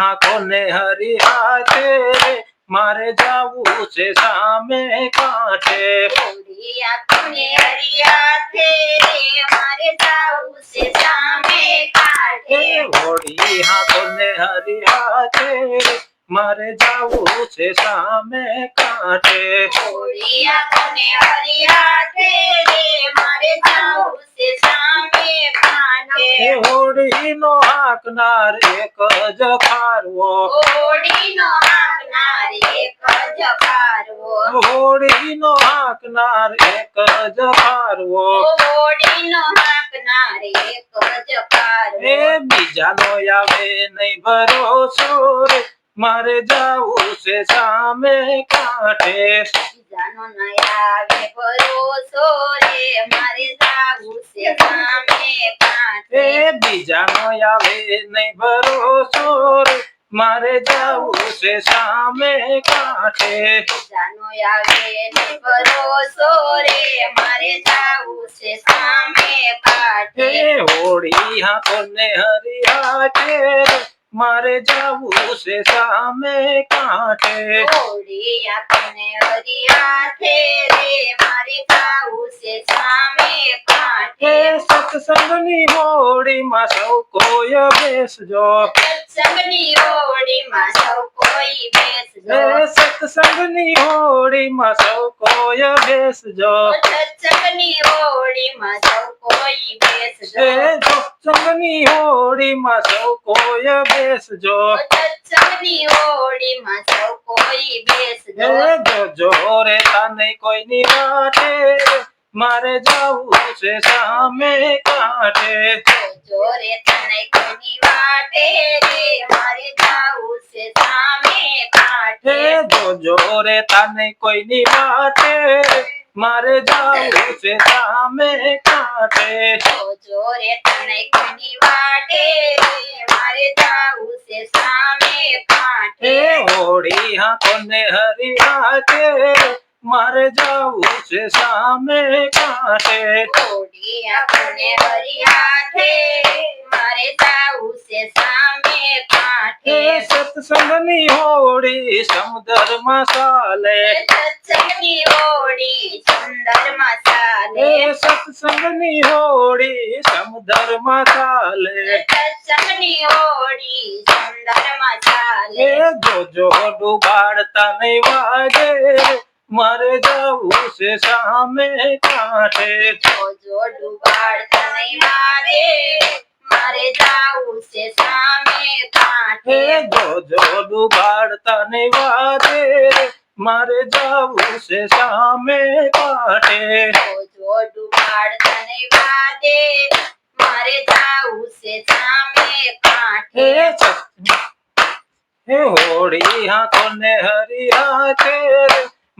हाँ? को हरी हा तेरे मारे जाऊ से सामे कांटे। हरिया तेरे मारे जाऊ से सामे कांटे। हरिया तेरे जाऊ काटे। हरिया तेरे હાકનાર એક જ ખારવો હોડીનો હાંકનાર એક જ કારવો હોળીનો હાકનાર એક જ ખારવો હોડીનો હાંકનાર એક જ એ કારવો બીજાનો આવે નહીં ભરોસો રે મારે જાવું છે સામે કાંઠે જાનો નયા આવે ભરોસો રે મારે જાવું છે સામે કાંઠે એ બીજાનો આવે નહીં ભરોસો રે. મારે જાવું છે સામે કાંઠે. બીજાનો આવે નહીં ભરોસો રે. મારે જાવું છે સામે કાંઠે. હોળી તો ને હરિયા મારે જાવું છે સામે કાંઠે. હોળી આપને હરિયા છે રે. સત્સંગની હોળીમાં સૌ કોઈ બેસજો. સત્સંગની હોડીમાં સૌ કોઈ બેસજો. સત્સંગની હોળીમાં સૌ કોઈ બેસજો. સત્સંગની હોડીમાં સૌ કોઈ બેસજો. સત્સંગની હોળીમાં સૌ કોઈ બેસજો. સત્સંગની હોડીમાં સૌ કોઈ બેસજો. જોજો રે તને કોઈની વાટે. મારે જાવું છે સામે કાંઠે જોરે તને કોની વાટે રે મારે જાવું છે સામે એ કાંઠે જોજો રે તને કોઈની વાટે મારે જાવું છે સામે કાંઠે જોરે તને કોની વાટે રે મારે જાવું છે સામે એ કાંઠે હોળી હાથો ને હરી હાથે મારે જાવું છે સામે કાંઠે હોડી આપણે હરિયાઠે મારે જાવું છે સામે એ કાંઠે સત્સંગની હોળી સમુદ્રમાં ચાલે સત્સંગની હોડી સુંદર એ મસાલે સત્સંગની હોળી સમુદ્રમાં ચાલે સત્સંગની હોડી સુંદર એ મસાલે જોજો ડુબાડતા નહીં વાગે મારે જાવું છે સામે કાંઠે. જોજો ડુબાડ તને મારે મારે જાવું છે સામે કાંઠે. જોજો ડુબાડતા નહીં વારે મારે જાવું છે સામે કાંઠે. જોજો ડુબાડ તને વારે મારે જાવું છે સામે કાંઠે. હે હોળી હાથો ને હરી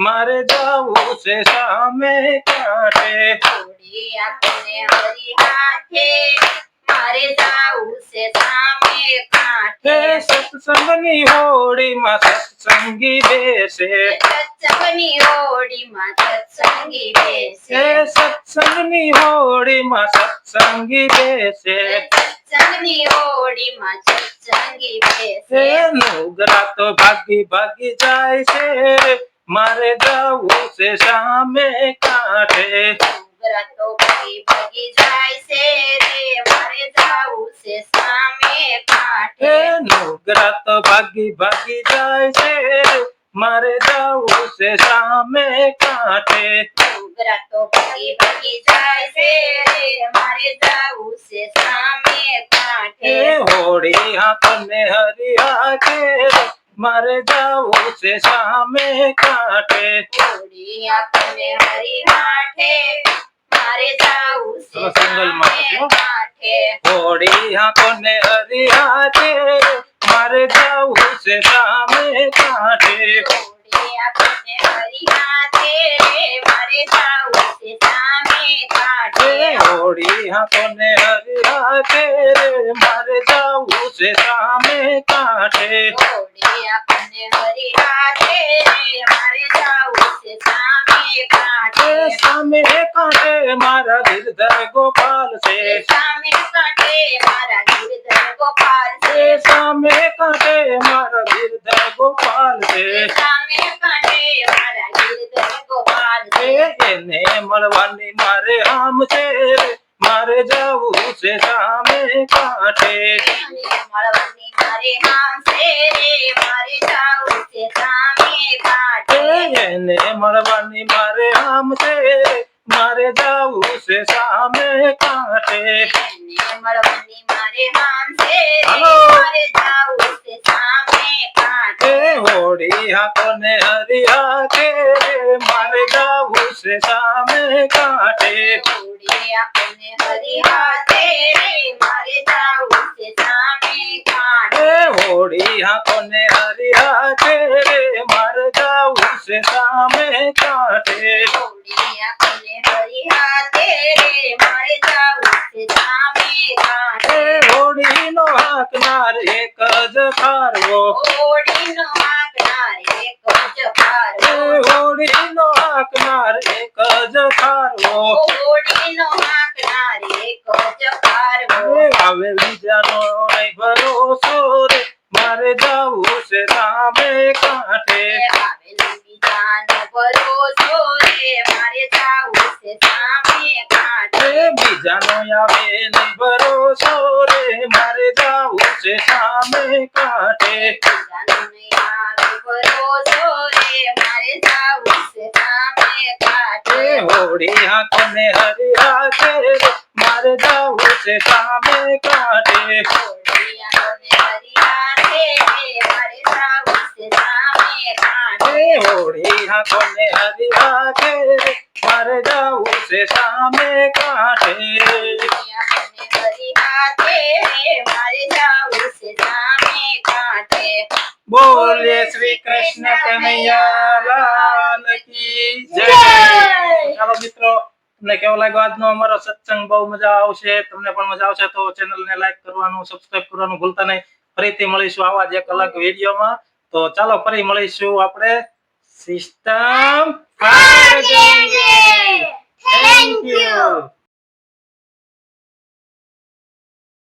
मर जाओ से सामे काटे छोड़ी अपने से सामे होड़ी मा सत्संगी बेसे। सत्संगनी होड़ी मा सत्संगी बेसे। सत्संगनी होड़ी होड़ी माँ सत्संगी बेसे। नुगरा तो भागी भागी जाए से મારે જાવું છે સામે કાંઠે ઉગરા તો ભગી ભગી જાય છે રે મારે જાવું છે સામે હે કાંઠે નુગરા તો ભાગી ભાગી જાય છે રે મારે જાવું છે સામે કાંઠે ઉગરા તો ભગી ભગી જાય છે રે મારે જાવું છે સામે હે કાંઠે હોળી હાથો ને હરી હાથે રે મારે જાવું છે मर जाओ से शामे काटे। तने हरी नाटे मारे जाओ हरी आते मर जाओ से शामे काटे। ओड़िया तने हरी आते मारे जाओ से शामे काटे। ओड़िया तने हरी आटे से सामे काटे। अपने सामे काटे। सामे काटे मारा गिरधर गोपाल से। सामे काटे मारा गिरधर गोपाल से। सामे काटे मारा दिल गोपाल से। सामे काटे गोपाल से। ने मरवानी मारे हम से મારે આમ છે રે મારે જવું છે સામે કાંઠે એને મળવાની મારે હામ છે રે મારે જાવું છે સામે એ કાંઠે એને મળવાની મારે આમ છે રે મારે જવું છે સામે કાંઠે એને મળવાની મારે હામ છે રે હાલો. મારે જાવું છે સામે કાંઠે मन हरिया तेरे मर सामे काने होड़ी हाथों ने हरिया तेरे मर से सामे काटे। होड़ी हरिया तेरे मर जाऊँ से सामे काटे होड़ी नो हाक होड़ी नो हाक नार एक जकार ડાબે કાંઠે. બીજાનો આવે નહીં ભરોસો રે મારે જાવું છે સામે કાંઠે. મારે જાવું છે સામે કાંઠે. હોળી હાથોને હરિયા છે મારે જાવું છે સામે કાંઠે. બોલે શ્રી કૃષ્ણ કનૈયા લાલ કી જય. જય. ચાલો મિત્રો તમને કેવો લાગ્યો આજનો અમારો સત્સંગ? બહુ મજા આવશે. તમને પણ મજા આવશે તો ચેનલને લાઈક કરવાનું સબસ્ક્રાઇબ કરવાનું ભૂલતા નહીં. ફરીથી મળીશું આવા જ એક અલગ વિડીયોમાં. તો ચાલો ફરી મળીશું આપણે. System fire thank you